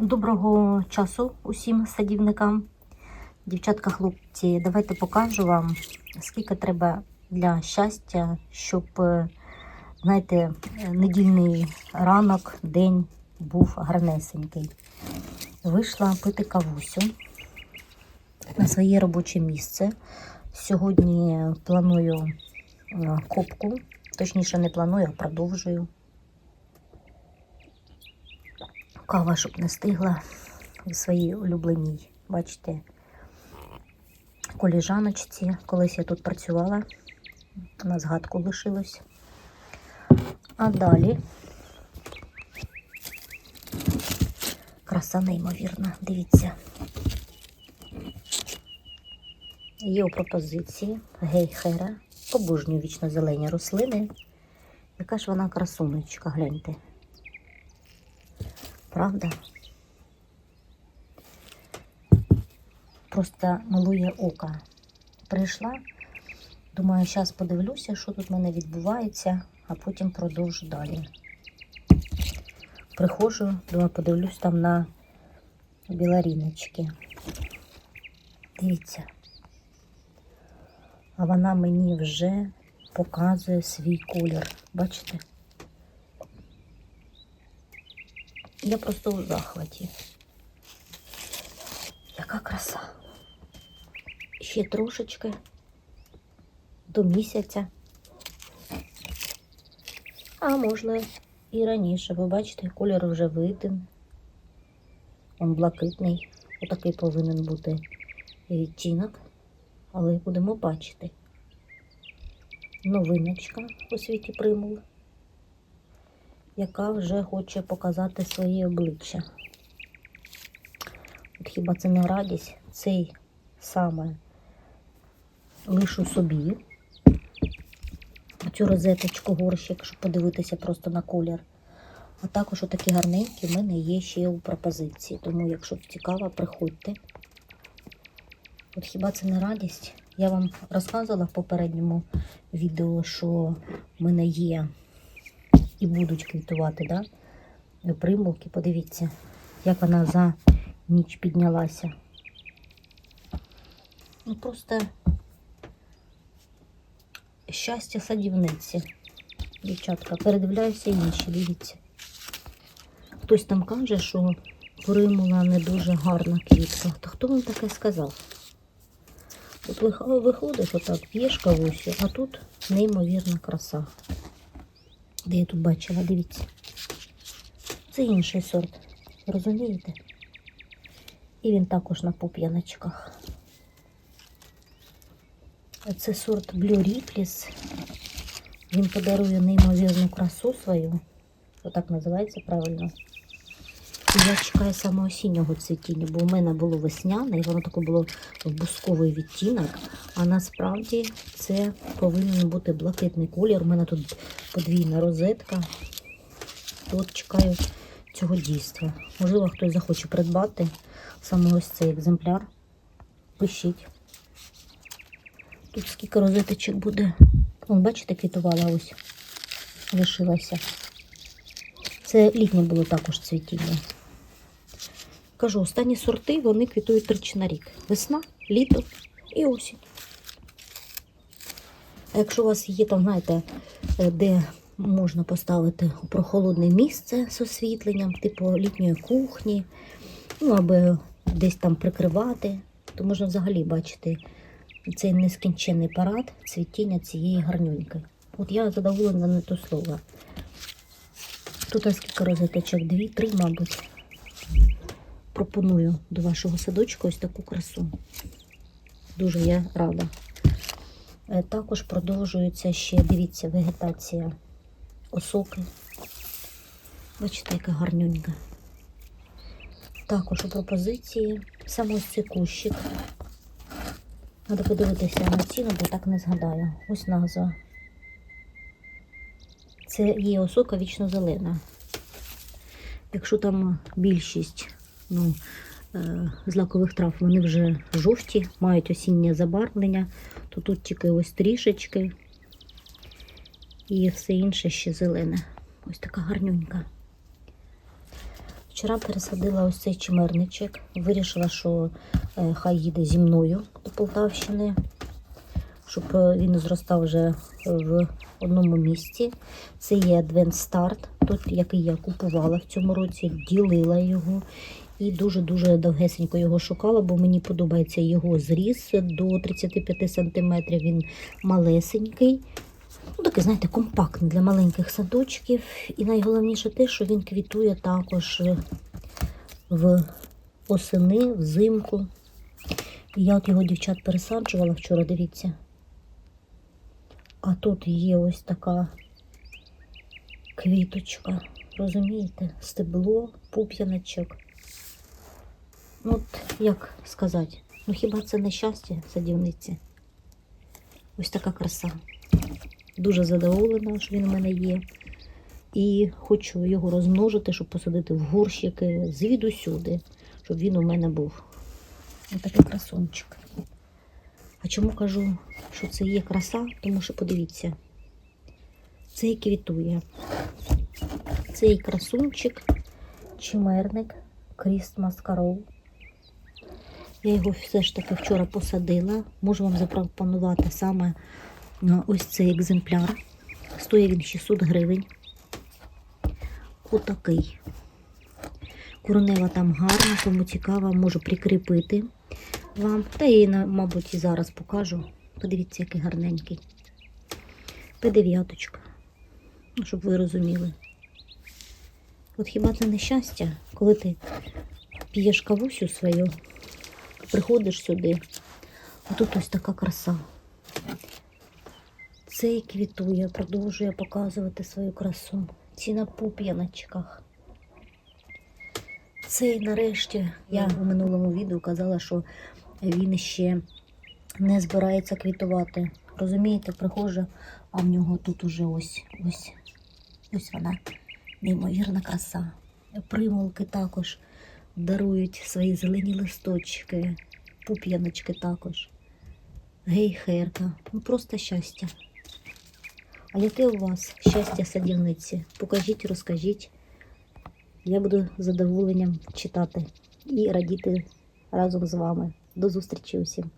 Доброго часу усім садівникам. Дівчатка, хлопці, давайте покажу вам, скільки треба для щастя, щоб, е, знаєте, недільний ранок, день був гарнесенький. Вийшла пити кавусю на своє робоче місце. Сьогодні планую е, копку, точніше не планую, а продовжую. Кава, щоб не стигла в своїй улюбленій. Бачите, коліжаночці. Колись я тут працювала, на згадку лишилось. А далі краса неймовірна, дивіться. Є у пропозиції гейхера, обожнюю вічно зелені рослини. Яка ж вона красунечка, гляньте. Правда? Просто малує око. Прийшла, думаю, зараз подивлюся, що тут в мене відбувається, а потім продовжу далі. Приходжу, думаю, подивлюсь там на біларіночки. Дивіться. А вона мені вже показує свій колір. Бачите? Я просто у захваті. Яка краса. Ще трошечки до місяця. А можна і раніше. Ви бачите, колір вже виден. Він блакитний. Отакий повинен бути відтінок. Але будемо бачити. Новиночка у світі примул яка вже хоче показати своє обличчя. От хіба це не радість? Цей саме лишу собі. Цю розеточку горщик, щоб подивитися просто на колір. А також отакі гарненькі в мене є ще у пропозиції. Тому, якщо цікаво, приходьте. От хіба це не радість? Я вам розказувала в попередньому відео, що в мене є і будуть квітувати, да? примулки. Подивіться, як вона за ніч піднялася. Ну просто щастя садівниці. Дівчатка, передивляюся інші, дивіться. Хтось там каже, що примула не дуже гарна квітка. Та хто вам таке сказав? От виходиш отак, п'єш кавусю, а тут неймовірна краса. Де я тут бачила, дивіться. Це інший сорт. Розумієте? І він також на пуп'яночках. Це сорт Blue Ripples. Він подарує неймовірну красу свою. Отак називається правильно. Я чекаю саме осіннього цвітіння, бо у мене було весняне, і воно таке було в бусковий відтінок. А насправді це повинен бути блакитний колір. У мене тут подвійна розетка. От чекаю цього дійства. Можливо, хтось захоче придбати саме ось цей екземпляр. Пишіть. Тут скільки розеточок буде. Вон, бачите, квітувала ось. Лишилася. Це літнє було також цвітіння. Кажу, останні сорти вони квітують тричі на рік. Весна, літо і осінь. А якщо у вас є там, знаєте, е, де можна поставити у прохолодне місце з освітленням, типу літньої кухні, ну аби десь там прикривати, то можна взагалі бачити цей нескінченний парад цвітіння цієї гарнюньки. От я задоволена не то слово. Тут скільки розеточок? Дві, три, мабуть. Пропоную до вашого садочку ось таку красу. Дуже я рада. Е, Також продовжується ще, дивіться, вегетація осоки. Бачите, яка гарнюнька. Також у пропозиції саме ось цей кущик. Треба подивитися на ціну, бо так не згадаю. Ось назва. Це є осока вічно зелена. Якщо там більшість ну, е, злакових трав, вони вже жовті, мають осіннє забарвлення, то тут тільки ось трішечки і все інше ще зелене. Ось така гарнюнька. Вчора пересадила ось цей чимерничок. Вирішила, що е, хай їде зі мною до Полтавщини, щоб е, він зростав вже в одному місці. Це є Advent Start, тут, який я купувала в цьому році, ділила його. І дуже-дуже довгесенько його шукала, бо мені подобається його зріс до 35 см. Він малесенький. Ну, такий, знаєте, компактний для маленьких садочків. І найголовніше те, що він квітує також в осени, взимку. Я от його дівчат пересаджувала вчора, дивіться. А тут є ось така квіточка. Розумієте? Стебло, пуп'яночок. Ну, от як сказати, ну хіба це не щастя садівниці? Ось така краса. Дуже задоволена, що він у мене є. І хочу його розмножити, щоб посадити в горщики звідусюди, щоб він у мене був. Ось такий красунчик. А чому кажу, що це є краса? Тому що подивіться, цей квітує. Цей красунчик, чимерник, Крістмас Карол. Я його все ж таки вчора посадила. Можу вам запропонувати саме ось цей екземпляр. Стоїть він 600 гривень. Отакий. Коронева там гарна, кому цікаво, можу прикріпити вам. Та її, мабуть, і зараз покажу. Подивіться, який гарненький. П9. Ну, щоб ви розуміли. От хіба це не щастя, коли ти п'єш кавусю свою, приходиш сюди, тут ось така краса. Цей квітує, продовжує показувати свою красу. Ці на пуп'яночках. Цей нарешті, я у минулому відео казала, що він ще не збирається квітувати. Розумієте, приходжу, а в нього тут уже ось ось ось вона, неймовірна краса. Примулки також дарують свої зелені листочки, пуп'яночки також. Гейхерка. Ну просто щастя. А яке у вас щастя садівниці? Покажіть, розкажіть. Я буду з задоволенням читати і радіти разом з вами. До зустрічі усім!